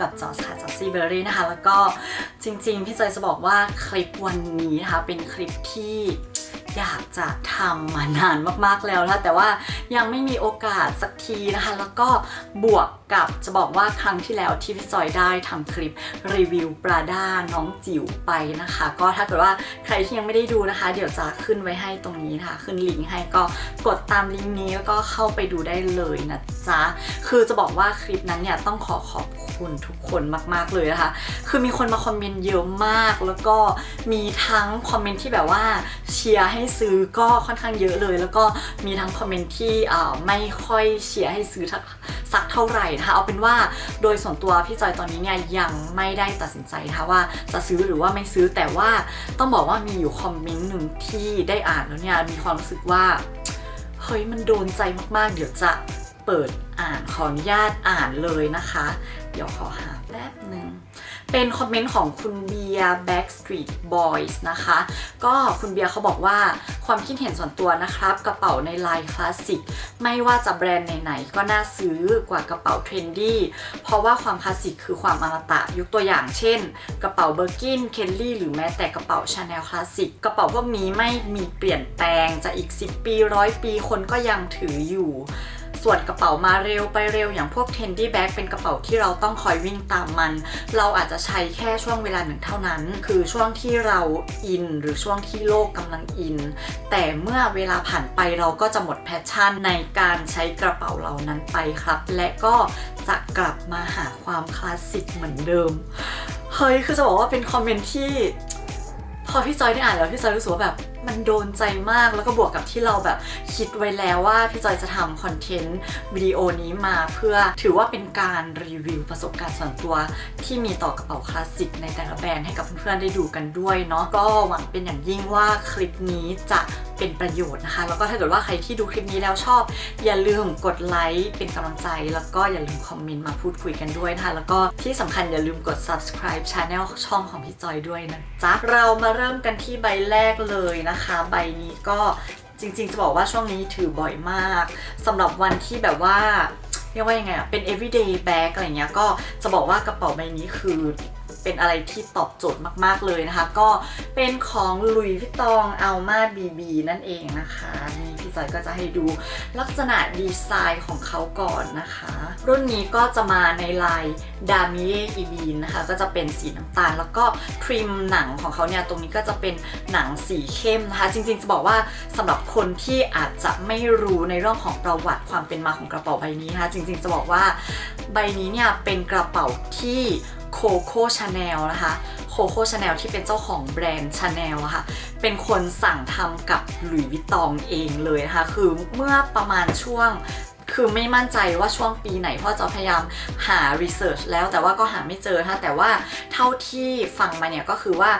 กับจอสค่ะจอซีเบอร์รี่นะคะ แล้วก็จริงๆ พี่จอยจะบอกว่าคลิปวันนี้นะคะ เป็นคลิปที่อยากจะทำมานานมากๆแล้วนะแต่ว่ายังไม่มีโอกาสสักทีนะคะ แล้วก็บวก กับจะบอกว่าครั้งที่แล้วที่พี่จอยได้ทำคลิปรีวิวปลาด้าน้องจิ๋วไปนะคะ ก็ถ้าเกิดว่าใครที่ยังไม่ได้ดูนะคะ เดี๋ยวจะขึ้นไว้ให้ตรงนี้นะคะขึ้นลิงก์ให้ก็กดตามลิงก์นี้แล้วก็เข้าไปดูได้เลยนะจ๊ะคือจะบอกว่าคลิปนั้นเนี่ยต้องขอขอบคุณทุกคนมาก ๆเลยนะคะ คือมีคนมาคอมเมนต์เยอะมาก แล้วก็มีทั้งคอมเมนต์ที่แบบว่าเชียร์ให้ซื้อก็ค่อนข้างเยอะเลย แล้วก็มีทั้งคอมเมนต์ที่ไม่ค่อยเชียร์ให้ซื้อทักสักเท่าไหร่นะคะเอาเป็นว่าโดยส่วนตัวพี่จอยตอนนี้เนี่ยยังไม่ได้ตัดสินใจนะคะว่าจะซื้อหรือว่าไม่ซื้อแต่ว่าต้องบอกว่ามีอยู่คอมเมนต์หนึ่งที่ได้อ่านแล้วเนี่ยมีความรู้สึกว่าเฮ้ยมันโดนใจมากๆ เดี๋ยวจะเปิดอ่านขออนุญาตอ่านเลยนะคะ เดี๋ยวขอหาแป๊บหนึ่งเป็นคอมเมนต์ของคุณเบียร์ Backstreet Boys นะคะ ก็คุณเบียร์เขาบอกว่า ความคิดเห็นส่วนตัวนะครับ กระเป๋าในลายคลาสสิกไม่ว่าจะแบรนด์ไหนๆก็น่าซื้อกว่ากระเป๋าเทรนดี้เพราะว่าความคลาสสิกคือความอมตะยกตัวอย่างเช่น กระเป๋าเบอร์กินเคนลี่หรือแม้แต่กระเป๋าชาแนลคลาสสิกกระเป๋าพวกนี้ไม่มีเปลี่ยนแปลงจะอีก 10 ปีร้อยปีคนก็ยังถืออยู่ ส่วนกระเป๋ามาเร็วไปเร็วอย่างพวก Tendy Bag เป็นกระเป๋าที่เราต้องคอยวิ่งตามมัน เราอาจจะใช้แค่ช่วงเวลาหนึ่งเท่านั้น คือช่วงที่เราอิน หรือช่วงที่โลกกำลังอิน แต่เมื่อเวลาผ่านไปเราก็จะหมดแพชชั่นในการใช้กระเป๋าเหล่านั้นไปครับ และก็จะกลับมาหาความคลาสสิกเหมือนเดิม เฮ้ย คือจะบอกว่าเป็นคอมเมนต์ที่ พอพี่จอยได้อ่านแล้วพี่จอยรู้สึกว่าแบบ มันโดนใจมากแล้วก็บวกกับที่เราแบบคิดไว้แล้วว่าพี่จอยจะทำคอนเทนต์วิดีโอนี้มาเพื่อถือว่าเป็นการรีวิวประสบการณ์ส่วนตัว ที่มีต่อกระเป๋าคลาสสิกในแต่ละแบรนด์ให้กับเพื่อนๆได้ดูกันด้วยเนาะก็หวังเป็นอย่างยิ่งว่าคลิปนี้จะ เป็นประโยชน์นะคะ แล้วก็ถ้าเกิดว่าใครที่ดูคลิปนี้แล้วชอบ อย่าลืมกดไลค์เป็นกำลังใจ แล้วก็อย่าลืมคอมเมนต์มาพูดคุยกันด้วยนะคะ แล้วก็ที่สำคัญอย่าลืมกด subscribe channel ช่องของพี่จอยด้วยนะจ๊ะเรามาเริ่มกันที่ใบแรกเลยนะคะ ใบนี้ก็จริงๆ จะบอกว่าช่วงนี้ถือบ่อยมากสำหรับวันที่แบบว่าเรียกว่ายังไงอะเป็น everyday bag อะไรเงี้ยก็จะบอกว่ากระเป๋าใบนี้คือ เป็นอะไรที่ตอบโจทย์มาก ๆ เลยนะคะ ก็เป็นของลุยวิตองอัลมาบีบีนั่นเองนะคะนี่พี่จอยก็จะให้ดูลักษณะดีไซน์ของเขาก่อนนะคะ รุ่นนี้ก็จะมาในลายดามิเออีบีนนะคะ ก็จะเป็นสีน้ำตาล แล้วก็ทริมหนังของเขาเนี่ย ตรงนี้ก็จะเป็นหนังสีเข้มนะคะ จริง ๆ จะบอกว่าสำหรับคนที่อาจจะไม่รู้ในเรื่องของประวัติความเป็นมาของกระเป๋าใบนี้นะคะ จริง ๆ จะบอกว่าใบนี้เนี่ยเป็นกระเป๋าที่ โคโค่ชาแนลนะคะโคโค่ชาแนลที่เป็นเจ้าของแบรนด์ชาแนลอะค่ะเป็นคนสั่งทำกับหลุยส์วิตตองเองเลยนะคะ คือเมื่อประมาณช่วง คือไม่มั่นใจว่าช่วงปีไหนพราะจะพยายามหา research แล้วแต่ว่าก็หาไม่เจอนะคะแต่ว่าเท่าที่ฟังมาเนี่ยก็คือว่า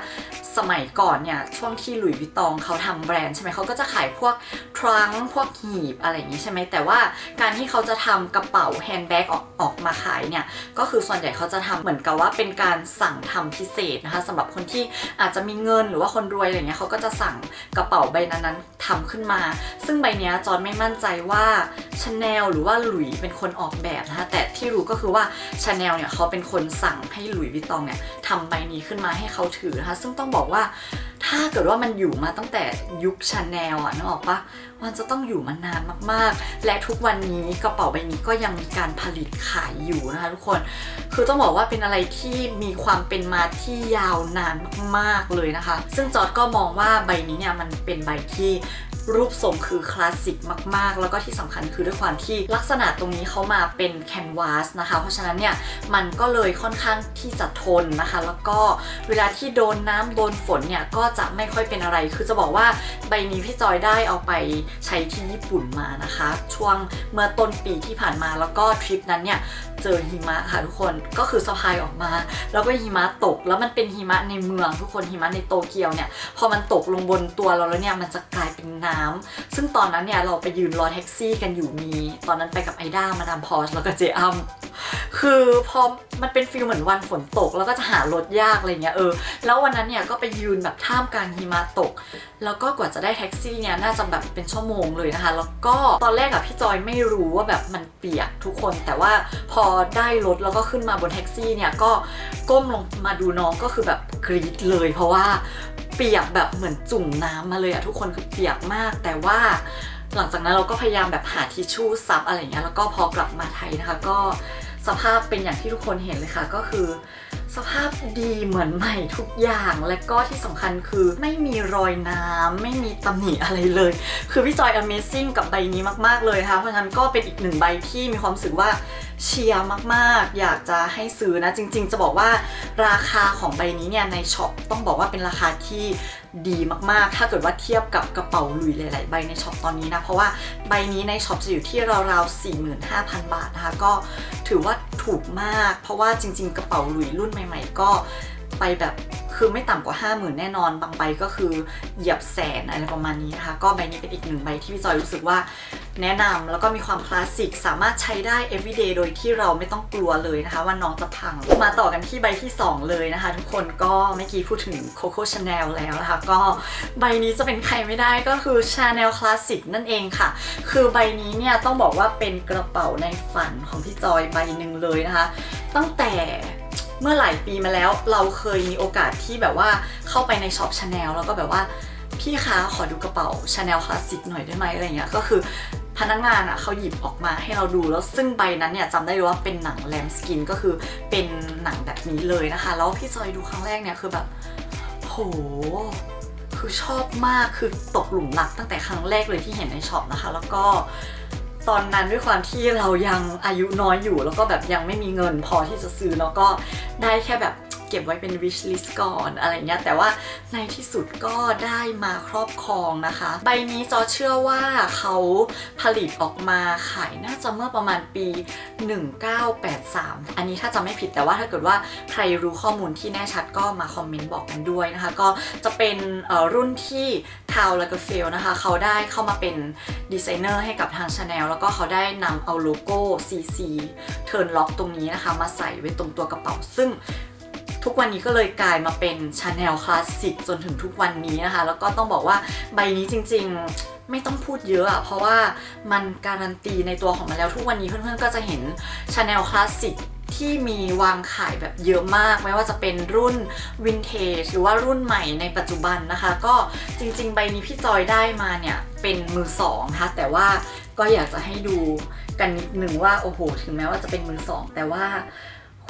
สมัยก่อนเนี่ยช่วงที่หลุยส์วิตตองเขาทำแบรนด์ใช่ไหมเขาก็จะขายพวกทรังพวกหีบอะไรอย่างนี้ใช่ไหมแต่ว่าการที่เขาจะทำกระเป๋าแฮนด์แบ็กออกออกมาขายเนี่ยก็คือส่วนใหญ่เขาจะทำเหมือนกับว่าเป็นการสั่งทำพิเศษนะคะสำหรับคนที่อาจจะมีเงินหรือว่าคนรวยอะไรเงี้ยเขาก็จะสั่งกระเป๋าใบนั้นๆทำขึ้นมา ซึ่งใบเนี้ยจอนไม่มั่นใจว่าชาแนลหรือว่าหลุยเป็นคนออกแบบนะคะแต่ที่รู้ก็คือว่าชาแนลเนี่ยเขาเป็นคนสั่งให้หลุยส์วิตตองเนี่ยทำใบนี้ขึ้นมาให้เขาถือนะคะซึ่งต้องบอกว่าถ้าเกิดว่ามันอยู่มาตั้งแต่ยุคชาแนลอะนึกออกปะมันจะต้องอยู่มานานมากๆ และทุกวันนี้กระเป๋าใบนี้ก็ยังมีการผลิตขายอยู่นะคะทุกคน คือต้องบอกว่าเป็นอะไรที่มีความเป็นมาที่ยาวนานมากๆเลยนะคะ ซึ่งจอร์ดก็มองว่าใบนี้เนี่ยมันเป็นใบที่ รูปทรงคือคลาสสิกมาก ๆ แล้วก็ที่สำคัญคือด้วยความที่ลักษณะตรงนี้เขามาเป็นแคนวาสนะคะ เพราะฉะนั้นเนี่ยมันก็เลยค่อนข้างที่จะทนนะคะ แล้วก็เวลาที่โดนน้ำโดนฝนเนี่ยก็จะไม่ค่อยเป็นอะไร คือจะบอกว่าใบนี้พี่จอยได้เอาไปใช้ที่ญี่ปุ่นมานะคะ ช่วงเมื่อต้นปีที่ผ่านมาแล้วก็ทริปนั้นเนี่ยเจอหิมะค่ะทุกคนก็คือสะพายออกมา แล้วก็หิมะตก แล้วมันเป็นหิมะในเมืองทุกคนหิมะในโตเกียวเนี่ยพอมันตกลงบนตัวเราแล้วเนี่ยมันจะกลายเป็นน้ำน้ำซึ่งตอนนั้นเนี่ยเราไปยืนรอแท็กซี่กันอยู่มี ตอนนั้นไปกับไอด้ามาดามพอชแล้วก็เจอัม คือพอมันเป็นฟิลเหมือนวันฝนตก แล้วก็จะหารถยากอะไรเงี้ยเออ แล้ววันนั้นเนี่ยก็ไปยืนแบบท่ามกลางหิมะตก แล้วก็กว่าจะได้แท็กซี่เนี่ยน่าจะแบบเป็นชั่วโมงเลยนะคะ แล้วก็ตอนแรกอะพี่จอยไม่รู้ว่าแบบมันเปียกทุกคน แต่ว่าพอได้รถแล้วก็ขึ้นมาบนแท็กซี่เนี่ยก็ก้มลงมาดูน้องก็คือแบบกรี๊ดเลย เพราะว่าเปียกแบบเหมือนจุ่มน้ำมาเลยอะทุกคนคือเปียกมาก แต่ว่าหลังจากนั้นเราก็พยายามแบบหาทิชชู่ซับอะไรเงี้ยแล้วก็พอกลับมาไทยนะคะก็ สภาพเป็นอย่างที่ทุกคนเห็นเลยค่ะ ก็คือ สภาพดีเหมือนใหม่ทุกอย่างและก็ที่สำคัญคือไม่มีรอยน้ำไม่มีตำหนิอะไรเลย คือพี่จอย Amazing กับใบนี้มากๆเลยนะคะเพราะฉะนั้นก็เป็นอีกหนึ่งใบที่มีความรู้สึกว่าเชียร์มากๆ อยากจะให้ซื้อนะจริง ๆ จะบอกว่าราคาของใบนี้เนี่ยในช็อปต้องบอกว่าเป็นราคาที่ ดีมากๆ ถ้าเกิดว่าเทียบกับกระเป๋าหลุยหลาย ๆ ใบในช็อปตอนนี้นะ เพราะว่าใบนี้ในช็อปจะอยู่ที่ราวๆ45,000 บาทนะคะ ก็ถือว่าถูกมาก เพราะว่าจริง ๆ กระเป๋าหลุยรุ่นใหม่ ๆ ก็ ไปแบบคือไม่ต่ำกว่า 50,000 แน่นอนบางใบก็คือเหยียบแสนอะไรประมาณนี้นะคะ ก็ใบนี้เป็นอีกหนึ่งใบที่พี่จอยรู้สึกว่าแนะนำแล้วก็มีความคลาสสิกสามารถใช้ได้ everyday โดยที่เราไม่ต้องกลัวเลยนะคะ ว่าน้องจะพัง มาต่อกันที่ใบที่ 2 เลยนะคะ ทุกคนก็เมื่อกี้พูดถึง Coco Chanel แล้วนะคะ ก็ใบนี้จะเป็นใครไม่ได้ก็คือ Chanel Classic นั่นเองค่ะ คือใบนี้เนี่ยต้องบอกว่าเป็นกระเป๋าในฝันของพี่จอยใบหนึ่งเลยนะคะ ตั้งแต่ เมื่อหลายปีมาแล้ว เราเคยมีโอกาสที่แบบว่าเข้าไปในช็อป Chanel แล้วก็แบบว่าพี่คะขอดูกระเป๋า Chanel Classic หน่อยได้ไหมอะไรเงี้ยก็คือพนักงานอะเขาหยิบออกมาให้เราดูแล้วซึ่งใบนั้นเนี่ยจำได้เลยว่าเป็นหนังแลมสกินก็คือเป็นหนังแบบนี้เลยนะคะ แล้วพี่จอยดูครั้งแรกเนี่ยคือแบบโหคือชอบมากคือตกหลุมรักตั้งแต่ครั้งแรกเลยที่เห็นในช็อปนะคะ แล้วก็ ตอนนั้นด้วยความที่เรายังอายุน้อยอยู่ แล้วก็แบบยังไม่มีเงินพอที่จะซื้อแล้วก็ได้แค่แบบ เก็บไว้เป็น wish list ก่อนอะไรเงี้ยแต่ว่าในที่สุดก็ได้มาครอบครองนะคะ ใบนี้จอเชื่อว่าเขาผลิตออกมาขายน่าจะเมื่อประมาณปี 1983 อันนี้ถ้าจำไม่ผิดแต่ว่าถ้าเกิดว่าใครรู้ข้อมูลที่แน่ชัดก็มาคอมเมนต์บอกกันด้วยนะคะ ก็จะเป็นรุ่นที่คาวและก็เฟลนะคะ เขาได้เข้ามาเป็นดีไซเนอร์ให้กับทาง Chanel แล้วก็เขาได้นำเอาโลโก้ CC Turn Lock ตรงนี้นะคะ มาใส่ไว้ตรงตัวกระเป๋าซึ่ง ทุกวันนี้ก็เลยกลายมาเป็น Chanel Classic จนถึงทุกวันนี้นะคะ แล้วก็ต้องบอกว่าใบนี้จริง ๆไม่ต้องพูดเยอะอะเพราะว่ามันการันตีในตัวของมันแล้วทุกวันนี้เพื่อนๆก็จะเห็น Chanel Classic ที่มีวางขายแบบเยอะมาก ไม่ว่าจะเป็นรุ่นวินเทจหรือว่ารุ่นใหม่ในปัจจุบันนะคะ ก็จริงๆ ใบนี้พี่จอยได้มาเนี่ย เป็นมือสองนะคะแต่ว่าก็อยากจะให้ดูกันนิดนึงว่า โอ้โห ถึงแม้ว่าจะเป็นมือสองแต่ว่า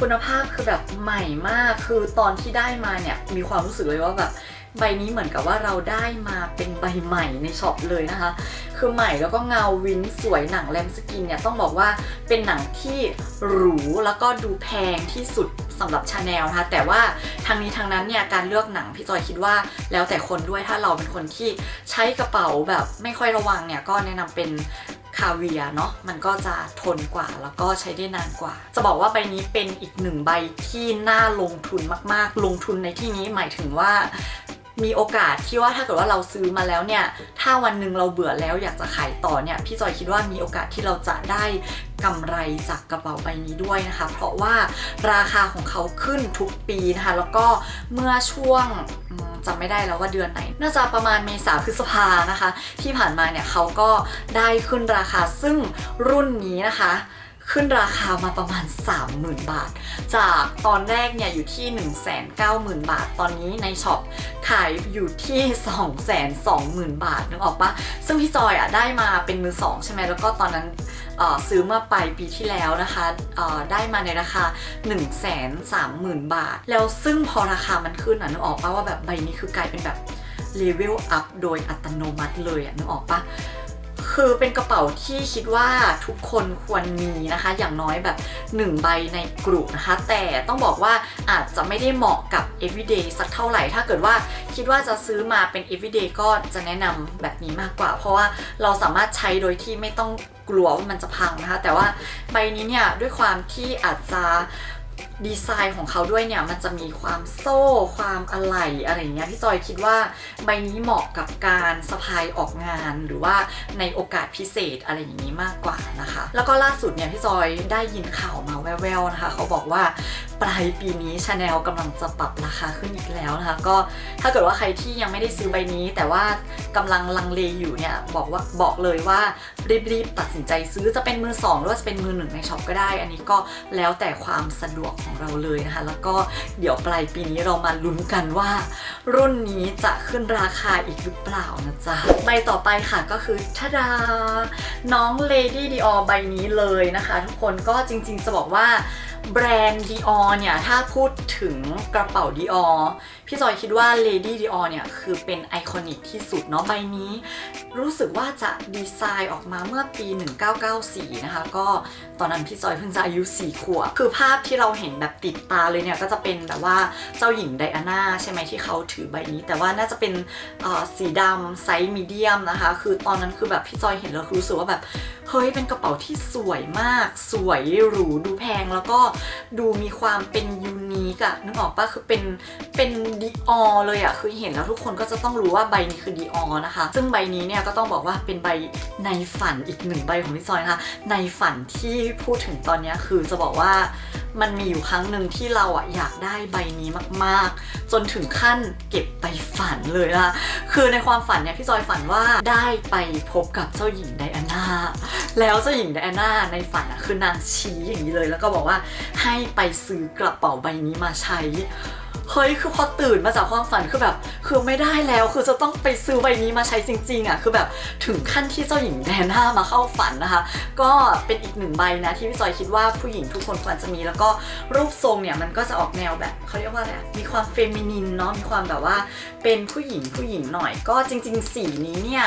คุณภาพคือแบบใหม่มาก คือตอนที่ได้มาเนี่ยมีความรู้สึกเลยว่าแบบใบนี้เหมือนกับว่าเราได้มาเป็นใบใหม่ในช็อปเลยนะคะ คือใหม่แล้วก็เงาวินสวยหนังแรมสกินเนี่ยต้องบอกว่าเป็นหนังที่หรูแล้วก็ดูแพงที่สุดสำหรับชาแนลนะคะแต่ว่าทางนี้ทางนั้นเนี่ยการเลือกหนังพี่จอยคิดว่าแล้วแต่คนด้วยถ้าเราเป็นคนที่ใช้กระเป๋าแบบไม่ค่อยระวังเนี่ยก็แนะนำเป็น คาเวียเนาะมันก็จะทนกว่าแล้วก็ใช้ได้นานกว่า จะบอกว่าใบนี้เป็นอีกหนึ่งใบที่น่าลงทุนมากๆ ลงทุนในที่นี้หมายถึงว่ามีโอกาสที่ว่าถ้าเกิดว่าเราซื้อมาแล้วเนี่ย ถ้าวันหนึ่งเราเบื่อแล้วอยากจะขายต่อเนี่ย พี่จอยคิดว่ามีโอกาสที่เราจะได้กำไรจากกระเป๋าใบนี้ด้วยนะคะ เพราะว่าราคาของเขาขึ้นทุกปีนะคะ แล้วก็เมื่อช่วง จำไม่ได้แล้วว่าเดือนไหน น่าจะประมาณเมษาพฤษภานะคะ ที่ผ่านมาเนี่ยเขาก็ได้ขึ้นราคาซึ่งรุ่นนี้นะคะขึ้นราคามาประมาณ 30,000 บาท จากตอนแรกเนี่ยอยู่ที่ 190,000 บาท ตอนนี้ในช็อปขายอยู่ที่ 220,000 บาทนึกออกปะซึ่งพี่จอยอะได้มาเป็นมือสองใช่ไหมแล้วก็ตอนนั้น ซื้อเมื่อปลายปีที่แล้วนะคะได้มาในราคา 130,000 บาท แล้วซึ่งพอราคามันขึ้นอะนึกออกปะว่าแบบใบนี้คือกลายเป็นแบบเลเวลอัพโดยอัตโนมัติเลยอะนึกออกปะคือเป็นกระเป๋าที่คิดว่าทุกคนควรมีนะคะ อย่างน้อยแบบ 1 ใบในกลุ่มนะคะ แต่ต้องบอกว่าอาจจะไม่ได้เหมาะกับ everyday สักเท่าไหร่ ถ้าเกิดว่าคิดว่าจะซื้อมาเป็น everyday ก็จะแนะนำแบบนี้มากกว่า เพราะว่าเราสามารถใช้โดยที่ไม่ต้อง กลัวว่ามันจะพังนะคะ แต่ว่าใบนี้เนี่ยด้วยความที่อาจจะ ดีไซน์ของเขาด้วยเนี่ย มันจะมีความโซ่ ความอะไรอะไรอย่างเงี้ยพี่จอยคิดว่าใบนี้เหมาะกับการสะพายออกงานหรือว่าในโอกาสพิเศษอะไรอย่างนี้มากกว่านะคะ แล้วก็ล่าสุดเนี่ยพี่จอยได้ยินข่าวมาแว่วๆนะคะ เขาบอกว่าปลายปีนี้ชาแนลกำลังจะปรับราคาขึ้นอีกแล้วนะคะ ก็ถ้าเกิดว่าใครที่ยังไม่ได้ซื้อใบนี้ แต่ว่ากำลังลังเลอยู่เนี่ยบอกว่าบอกเลยว่ารีบๆตัดสินใจซื้อจะเป็นมือสองหรือว่าจะเป็นมือหนึ่งในช็อปก็ได้ อันนี้ก็แล้วแต่ความสะดวกของเราเลยนะคะ แล้วก็เดี๋ยวปลายปีนี้เรามาลุ้นกันว่า รุ่นนี้จะขึ้นราคาอีกหรือเปล่านะจ๊ะ ใบต่อไปค่ะก็คือทาดา น้อง Lady Dior ใบนี้เลยนะคะ ทุกคนก็จริงๆจะบอกว่า แบรนด์ Dior เนี่ย ถ้าพูดถึงกระเป๋า Dior พี่จอยคิดว่า Lady Dior เนี่ย คือเป็นไอคอนิกที่สุดเนาะใบนี้ รู้สึกว่าจะดีไซน์ออกมาเมื่อปี 1994 นะคะ ก็ตอนนั้นพี่จอยเพิ่งจะอายุ 4 ขวบ คือภาพที่เราเห็นแบบติดตาเลยเนี่ย ก็จะเป็นแบบว่าเจ้าหญิงไดอาน่าใช่ไหมที่เขาถือใบนี้ แต่ว่าน่าจะเป็นสีดำไซส์มีเดียมนะคะ คือตอนนั้นคือแบบพี่จอยเห็นแล้วรู้สึกว่าแบบเฮ้ยเป็นกระเป๋าที่สวยมาก สวยหรูดูแพงแล้วก็ดูมีความเป็นยูนิคอะนึกออกปะคือเป็นเป็นดีออเลยอะคือเห็นแล้วทุกคนก็จะต้องรู้ว่าใบนี้คือดีออนะคะ ซึ่งใบนี้เนี่ยก็ต้องบอกว่าเป็นใบในฝันอีกหนึ่งใบของพี่ซอยนะคะ ในฝันที่พูดถึงตอนนี้คือจะบอกว่ามันมีอยู่ครั้งหนึ่งที่เราอะอยากได้ใบนี้มากๆ จนถึงขั้นเก็บไปฝันเลยนะคะคือในความฝันเนี่ยพี่จอยฝันว่าได้ไปพบกับเจ้าหญิงไดอาน่าแล้วเจ้าหญิงไดอาน่าในฝันอะคือนางชี้อย่างนี้เลย แล้วก็บอกว่าให้ไปซื้อกระเป๋าใบนี้มาใช้ เฮ้ยคือพอตื่นมาจากความฝันคือแบบ คือไม่ได้แล้วคือจะต้องไปซื้อใบนี้มาใช้จริงๆอะคือแบบถึงขั้นที่เจ้าหญิงแดน่ามาเข้าฝันนะคะ ก็เป็นอีกหนึ่งใบนะที่พี่จอยคิดว่าผู้หญิงทุกคนควรจะมีแล้วก็รูปทรงเนี่ยมันก็จะออกแนวแบบเขาเรียกว่าอะไรมีความเฟมินินเนาะมีความแบบว่าเป็นผู้หญิงผู้หญิงหน่อยก็จริง ๆ สีนี้เนี่ย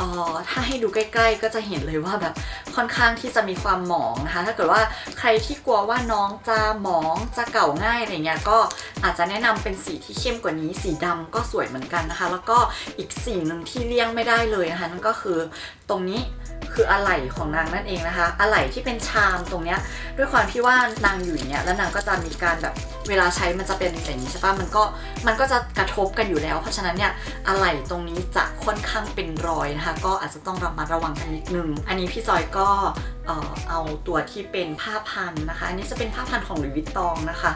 ออถ้าให้ดูใกล้ ๆ ก็จะเห็นเลยว่าแบบค่อนข้างที่จะมีความหมองนะคะ ถ้าเกิดว่าใครที่กลัวว่าน้องจะหมองจะเก่าง่ายอะไรเงี้ยก็อาจจะแนะนำเป็นสีที่เข้มกว่านี้ สีดำก็สวยเหมือนกันนะคะ แล้วก็อีกสิ่งหนึ่งที่เลี่ยงไม่ได้เลยนะคะนั่นก็คือตรงนี้ คืออะไหล่ของนางนั่นเองนะคะ อะไหล่ที่เป็นชามตรงเนี้ยด้วยความที่ว่านางอยู่อย่างเงี้ยแล้วนางก็จะมีการแบบเวลาใช้มันจะเป็นอย่างนี้ใช่ปะมันก็มันก็จะกระทบกันอยู่แล้ว เพราะฉะนั้นเนี่ยอะไหล่ตรงนี้จะค่อนข้างเป็นรอยนะคะ ก็อาจจะต้องระมัดระวังกันนิดนึง อันนี้พี่จอยก็เอ่อเอาตัวที่เป็นผ้าพันนะคะ อันนี้จะเป็นผ้าพันของหลุยส์วิตตองนะคะ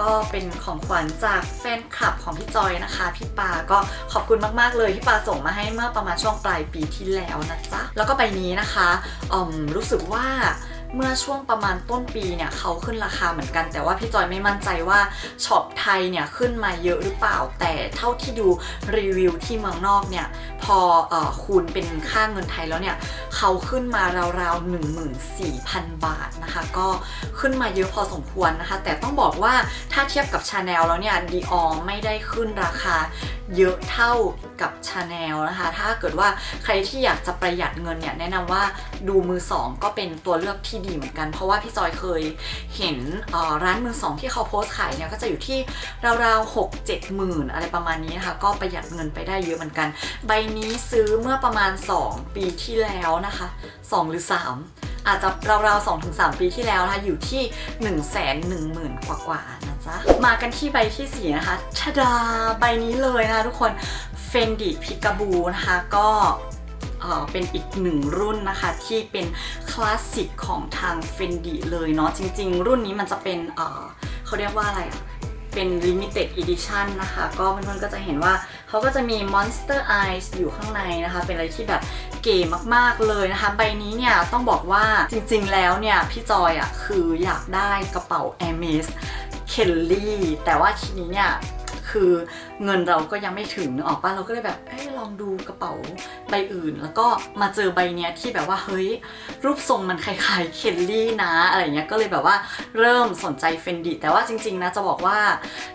ก็เป็นของขวัญจากแฟนคลับของพี่จอยนะคะ พี่ปาก็ขอบคุณมากๆเลยพี่ปาส่งมาให้เมื่อประมาณช่วงปลายปีที่แล้วนะจ๊ะแล้วก็ใบนี้นะคะอืมรู้สึกว่า เมื่อช่วงประมาณต้นปีเนี่ยเขาขึ้นราคาเหมือนกัน แต่ว่าพี่จอยไม่มั่นใจว่าช็อปไทยเนี่ยขึ้นมาเยอะหรือเปล่า แต่เท่าที่ดูรีวิวที่เมืองนอกเนี่ยพอออคูณเป็นค่าเงินไทยแล้วเนี่ยเขาขึ้นมาราวๆ14,000 บาทนะคะ ก็ขึ้นมาเยอะพอสมควรนะคะ แต่ต้องบอกว่าถ้าเทียบกับชาแนลแล้วเนี่ยดีออไม่ได้ขึ้นราคาเยอะเท่ากับชาแนลนะคะ ถ้าเกิดว่าใครที่อยากจะประหยัดเงินเนี่ยแนะนำว่าดูมือสองก็เป็นตัวเลือกที่ดีเหมือนกัน เพราะว่าพี่จอยเคยเห็นร้านมือสองที่เขาโพสต์ขายเนี่ยก็จะอยู่ที่ราวๆ6 7หมื่นอะไรประมาณนี้นะคะก็ประหยัดเงินไปได้เยอะเหมือนกัน ใบนี้ซื้อเมื่อประมาณ 2 ปีที่แล้วนะคะ 2 หรือ 3 อาจจะราวๆ2-3ถึงปีที่แล้วนะคะอยู่ที่1 1 0 0 0 0กว่าๆนะจ๊ะมากันที่ใบที่ 4 นะคะชดาใบนี้เลยนะคะทุกคน Fendi p i c a b o o นะคะก็ เป็นอีกหนึ่งรุ่นนะคะที่เป็นคลาสสิกของทาง Fendi เลยเนาะจริง ๆ รุ่นนี้มันจะเป็นเขาเรียกว่าอะไรอะเป็น limited edition นะคะ ก็เพื่อนๆก็จะเห็นว่าเขาก็จะมี monster eyes อยู่ข้างในนะคะ เป็นอะไรที่แบบเก๋มากๆเลยนะคะ ใบนี้เนี่ยต้องบอกว่าจริงๆแล้วเนี่ย พี่จอยอะ่ะคืออยากได้กระเป๋า Hermes Kelly แต่ว่าทีนี้เนี่ย คือเงินเราก็ยังไม่ถึงนึกออกปะเราก็เลยแบบเอ้ยลองดูกระเป๋าใบอื่น แล้วก็มาเจอใบเนี้ยที่แบบว่าเฮ้ยรูปทรงมันคล้ายๆเคลลี่นะอะไรเงี้ยก็เลยแบบว่าเริ่มสนใจเฟนดิแต่ว่าจริงๆนะจะบอกว่า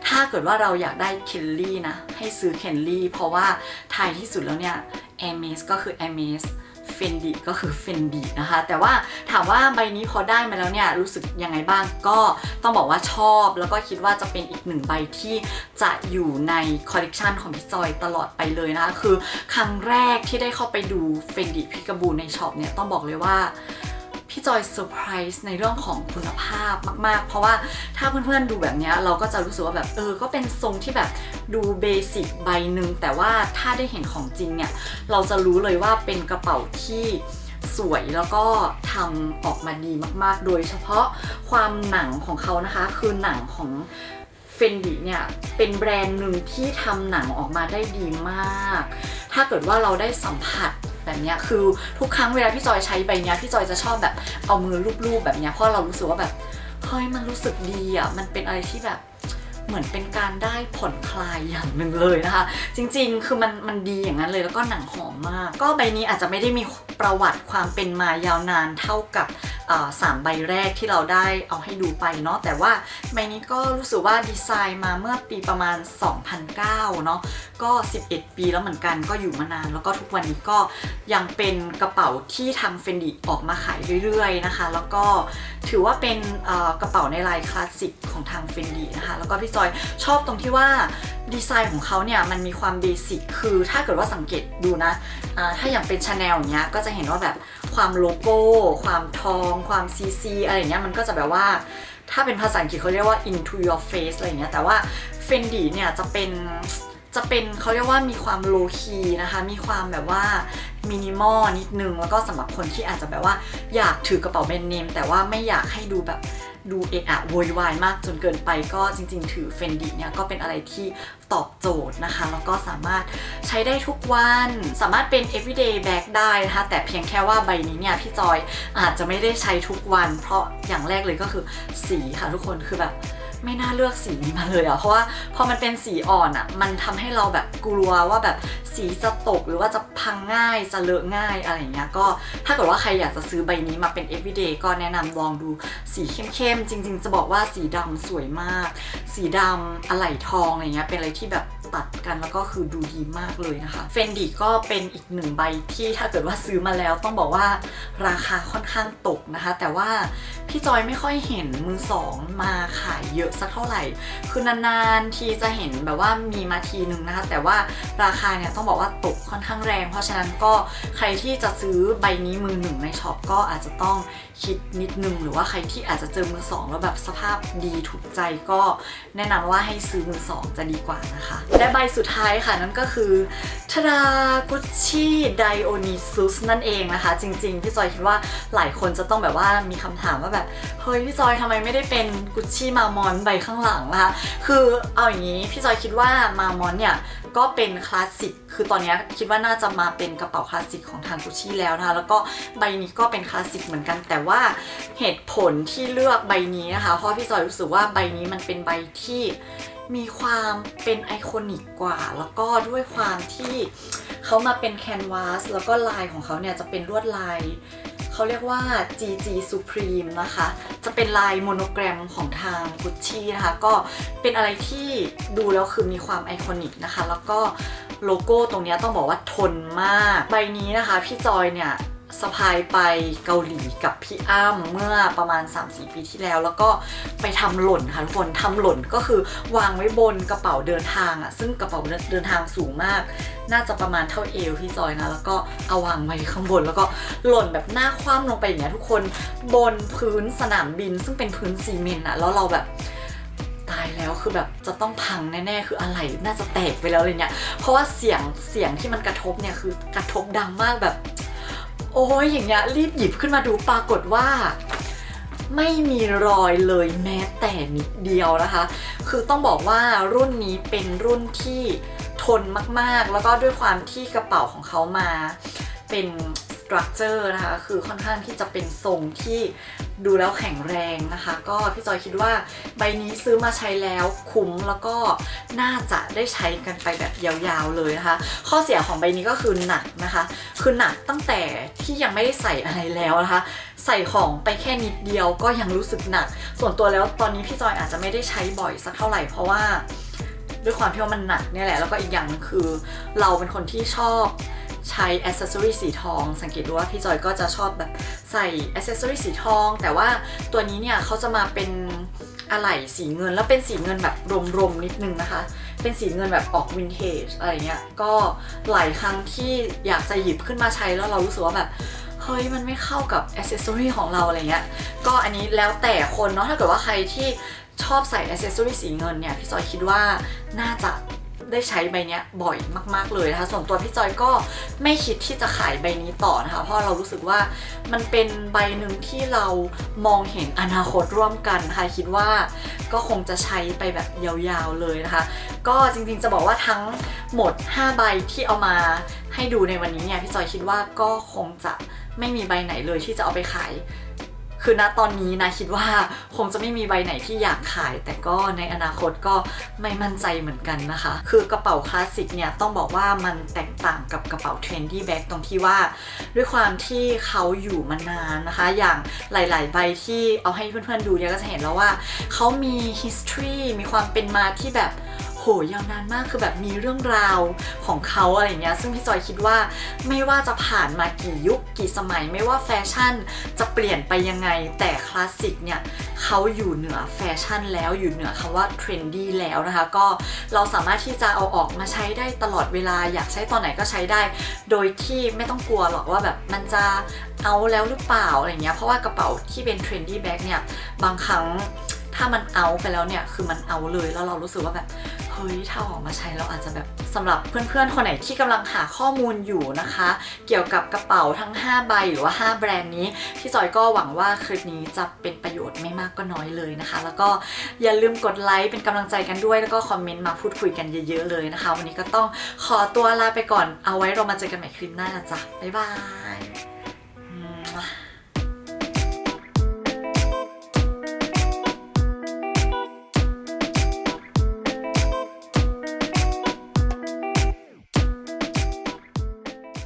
ถ้าเกิดว่าเราอยากได้เคลลี่นะให้ซื้อเคลลี่เพราะว่าท้ายที่สุดแล้วเนี่ย a m a z ก็คือ a m a z เฟนดิก็คือเฟนดินะคะ แต่ว่าถามว่าใบนี้พอได้มาแล้วเนี่ยรู้สึกยังไงบ้างก็ต้องบอกว่าชอบแล้วก็คิดว่าจะเป็นอีกหนึ่งใบที่จะอยู่ในคอลเลกชันของพี่จอยตลอดไปเลยนะคะคือครั้งแรกที่ได้เข้าไปดูเฟนดิพิกาบูในช็อปเนี่ยต้องบอกเลยว่า พี่จอยเซอร์ไพรส์ในเรื่องของคุณภาพมาก ๆ เพราะว่าถ้าเพื่อนๆดูแบบนี้เราก็จะรู้สึกว่าแบบเออ ก็เป็นทรงที่แบบดูเบสิกใบหนึ่งแต่ว่าถ้าได้เห็นของจริงเนี่ยเราจะรู้เลยว่าเป็นกระเป๋าที่สวยแล้วก็ทำออกมาดีมากๆ โดยเฉพาะความหนังของเขานะคะคือหนังของเฟนดีเนี่ยเป็นแบรนด์หนึ่งที่ทำหนังออกมาได้ดีมาก ถ้าเกิดว่าเราได้สัมผัส แบบเนี้ยคือทุกครั้งเวลาพี่จอยใช้ใบเนี้ยพี่จอยจะชอบแบบเอามือลูบๆแบบเนี้ยเพราะเรารู้สึกว่าแบบเฮ้ยมันรู้สึกดีอะมันเป็นอะไรที่แบบ เหมือนเป็นการได้ผ่อนคลายอย่างหนึ่งเลยนะคะ จริงๆ คือมันมันดีอย่างนั้นเลยแล้วก็หนังหอมมาก ก็ใบนี้อาจจะไม่ได้มีประวัติความเป็นมายาวนานเท่ากับสามใบแรกที่เราได้เอาให้ดูไปเนาะแต่ว่าใบนี้ก็รู้สึกว่าดีไซน์มาเมื่อปีประมาณ 2009 เนาะก็ 11 ปีแล้วเหมือนกันก็อยู่มานาน แล้วก็ทุกวันนี้ก็ยังเป็นกระเป๋าที่ทางเฟนดีออกมาขายเรื่อยๆนะคะ แล้วก็ถือว่าเป็นกระเป๋าในลายคลาสสิกของทางเฟนดีนะคะแล้วก็พี่จอยชอบตรงที่ว่าดีไซน์ของเขาเนี่ยมันมีความเบสิกคือถ้าเกิดว่าสังเกตดูนะอ่าถ้าอย่างเป็นชาแนลอย่างเงี้ยก็จะเห็นว่าแบบความโลโก้ ความทอง ความซีซีอะไรเงี้ยมันก็จะแบบว่า ถ้าเป็นภาษาอังกฤษเขาเรียกว่า into your face อะไรเงี้ยแต่ว่า Fendi เนี่ยจะเป็นจะเป็นเขาเรียกว่ามีความโลคีนะคะ มีความแบบว่ามินิมอลนิดนึง แล้วก็สำหรับคนที่อาจจะแบบว่าอยากถือกระเป๋าแบรนด์เนมแต่ว่าไม่อยากให้ดูแบบ ดูเอะอะโวยวายมากจนเกินไปก็จริง ๆ ถือเฟนดิเนี่ยก็เป็นอะไรที่ตอบโจทย์นะคะ แล้วก็สามารถใช้ได้ทุกวัน สามารถเป็น everyday bag ได้นะคะ แต่เพียงแค่ว่าใบนี้เนี่ยพี่จอยอาจจะไม่ได้ใช้ทุกวัน เพราะอย่างแรกเลยก็คือสีค่ะทุกคนคือแบบ ไม่น่าเลือกสีนี้มาเลยอะเพราะว่าพอมันเป็นสีอ่อนอะมันทำให้เราแบบกลัวว่าแบบสีจะตกหรือว่าจะพังง่ายจะเลอะง่ายอะไรอย่างเงี้ยก็ถ้าเกิดว่าใครอยากจะซื้อใบนี้มาเป็น everyday ก็แนะนำลองดูสีเข้มๆจริง ๆ จะบอกว่าสีดำสวยมาก สีดำอะไหล่ทองอะไรเงี้ยเป็นอะไรที่แบบ ตัดกันแล้วก็คือดูดีมากเลยนะคะเฟนดีก็เป็นอีกหนึ่งใบที่ถ้าเกิดว่าซื้อมาแล้วต้องบอกว่าราคาค่อนข้างตกนะคะ แต่ว่าพี่จอยไม่ค่อยเห็นมือสองมาขายเยอะสักเท่าไหร่ คือนานๆทีจะเห็นแบบว่ามีมาทีนึงนะคะ แต่ว่าราคาเนี่ยต้องบอกว่าตกค่อนข้างแรง เพราะฉะนั้นก็ใครที่จะซื้อใบนี้มือหนึ่งในช็อปก็อาจจะต้อง คิดนิดนึง หรือว่าใครที่อาจจะเจอมือสองแล้วแบบสภาพดีถูกใจก็แนะนำว่าให้ซื้อมือสองจะดีกว่านะคะ และใบสุดท้ายค่ะนั่นก็คือทาดากุชชี่ไดโอนิซุสนั่นเองนะคะ จริงๆ พี่จอยคิดว่าหลายคนจะต้องแบบว่ามีคำถามว่าแบบเฮ้ยพี่จอยทำไมไม่ได้เป็นกุชชี่มามอนใบข้างหลังนะคะคือเอาอย่างนี้พี่จอยคิดว่ามามอนเนี่ย ก็เป็นคลาสสิก คือตอนนี้คิดว่าน่าจะมาเป็นกระเป๋าคลาสสิกของทางกุชชี่แล้วนะคะ แล้วก็ใบนี้ก็เป็นคลาสสิกเหมือนกัน แต่ว่าเหตุผลที่เลือกใบนี้นะคะ เพราะพี่จอยรู้สึกว่าใบนี้มันเป็นใบที่มีความเป็นไอคอนิกกว่า แล้วก็ด้วยความที่เขามาเป็นแคนวาส แล้วก็ลายของเขาเนี่ยจะเป็นลวดลาย เขาเรียกว่า GG Supreme นะคะ จะเป็นลายโมโนแกรมของทางกุชชี่นะคะ ก็เป็นอะไรที่ดูแล้วคือมีความไอคอนิกนะคะ แล้วก็โลโก้ตรงนี้ต้องบอกว่าทนมาก ใบนี้นะคะ พี่จอยเนี่ย สะพายไปเกาหลีกับพี่อ้ำเมื่อประมาณ 3-4 ปีที่แล้ว แล้วก็ไปทำหล่นค่ะทุกคนทำหล่นก็คือวางไว้บนกระเป๋าเดินทางอะซึ่งกระเป๋าเดินทางสูงมาก น่าจะประมาณเท่าเอวพี่จอยนะ แล้วก็เอาวางไว้ข้างบน แล้วก็หล่นแบบหน้าคว่ำลงไปอย่างเงี้ยทุกคนบนพื้นสนามบิน ซึ่งเป็นพื้นซีเมนต์อะแล้วเราแบบตายแล้วคือแบบจะต้องพังแน่ๆ คืออะไรน่าจะแตกไปแล้วเลยเนี่ย เพราะว่าเสียงเสียงที่มันกระทบเนี่ยคือกระทบดังมากแบบ โอ้ยอย่างเงี้ยรีบหยิบขึ้นมาดูปรากฏว่า ไม่มีรอยเลยแม้แต่นิดเดียวนะคะ คือต้องบอกว่ารุ่นนี้เป็นรุ่นที่ทนมากๆ แล้วก็ด้วยความที่กระเป๋าของเขามา เป็น รัคเจอร์นะคะ คือค่อนข้างที่จะเป็นทรงที่ดูแล้วแข็งแรงนะคะ ก็พี่จอยคิดว่าใบนี้ซื้อมาใช้แล้วคุ้มแล้วก็น่าจะได้ใช้กันไปแบบยาวๆเลยนะคะ ข้อเสียของใบนี้ก็คือหนักนะคะ คือหนักตั้งแต่ที่ยังไม่ได้ใส่อะไรแล้วนะคะ ใส่ของไปแค่นิดเดียวก็ยังรู้สึกหนัก ส่วนตัวแล้วตอนนี้พี่จอยอาจจะไม่ได้ใช้บ่อยสักเท่าไหร่เพราะว่าด้วยความที่ว่ามันหนักเนี่ยแหละแล้วก็อีกอย่างนึงคือเราเป็นคนที่ชอบ ใช้อ c เซ s ซอรีสีทอง สังเกตดูว่าพี่จอยก็จะชอบแบบใส่อ c เซ s ซอรีสีทอง แต่ว่าตัวนี้เนี่ยเขาจะมาเป็นอะไหล่สีเงินแล้วเป็นสีเงินแบบรมๆนิดนึงนะคะ เป็นสีเงินแบบออกวินเทจอะไรเงี้ยก็หลายครั้งที่อยากจะหยิบขึ้นมาใช้แล้วเรารู้สึกว่าแบบเฮ้ยมันไม่เข้ากับอ c เซสซอรีของเราอะไรเงี้ยก็อันนี้แล้วแต่คนเนาะถ้าเกิดว่าใครที่ชอบใส่อ c เซสซอรีสีเงินเนี่ยพี่จอยคิดว่าน่าจะ ได้ใช้ใบเนี้ยบ่อยมาก ๆเลยนะคะ ส่วนตัวพี่จอยก็ไม่คิดที่จะขายใบนี้ต่อนะคะ เพราะเรารู้สึกว่ามันเป็นใบหนึ่งที่เรามองเห็นอนาคตร่วมกันนะคะคิดว่าก็คงจะใช้ไปแบบยาวๆเลยนะคะ ก็จริงๆจะบอกว่าทั้งหมด 5 ใบที่เอามาให้ดูในวันนี้เนี่ยพี่จอยคิดว่าก็คงจะไม่มีใบไหนเลยที่จะเอาไปขาย คือณตอนนี้นะคิดว่าคงจะไม่มีใบไหนที่อยากขาย แต่ก็ในอนาคตก็ไม่มั่นใจเหมือนกันนะคะ คือกระเป๋าคลาสสิกเนี่ยต้องบอกว่ามันแตกต่างกับกระเป๋าเทรนดี้แบ็กตรงที่ว่า ด้วยความที่เขาอยู่มานานนะคะ อย่างหลาย ๆ ใบที่เอาให้เพื่อน ๆ ดูเนี่ยก็จะเห็นแล้วว่าเขามี history มีความเป็นมาที่แบบ โหยาวนานมากคือแบบมีเรื่องราวของเขาอะไรเงี้ยซึ่งพี่จอยคิดว่าไม่ว่าจะผ่านมากี่ยุคกี่สมัย ไม่ว่าแฟชั่นจะเปลี่ยนไปยังไง แต่คลาสสิกเนี่ยเขาอยู่เหนือแฟชั่นแล้วอยู่เหนือคำว่าเทรนดี้แล้วนะคะก็เราสามารถที่จะเอาออกมาใช้ได้ตลอดเวลาอยากใช้ตอนไหนก็ใช้ได้ โดยที่ไม่ต้องกลัวหรอกว่าแบบมันจะเอาแล้วหรือเปล่าอะไรเงี้ยเพราะว่ากระเป๋าที่เป็นเทรนดี้แบ็กเนี่ยบางครั้งถ้ามันเอาไปแล้วเนี่ยคือมันเอาเลยแล้วเรารู้สึกว่าแบบ ฮ้ยถ้าอออกมาใช้เราอาจจะแบบสำหรับเพื่อนๆ คนไหนที่กำลังหาข้อมูลอยู่นะคะ เกี่ยวกับกระเป๋าทั้ง 5 ใบหรือว่า 5 แบรนด์นี้พี่จอยก็หวังว่าคลิปนี้จะเป็นประโยชน์ไม่มากก็น้อยเลยนะคะ แล้วก็อย่าลืมกดไลค์เป็นกำลังใจกันด้วย แล้วก็คอมเมนต์มาพูดคุยกันเยอะๆเลยนะคะ วันนี้ก็ต้องขอตัวลาไปก่อนเอาไว้เรามาเจอกันใหม่คลิปหน้านะจ๊ะบ๊ายบาย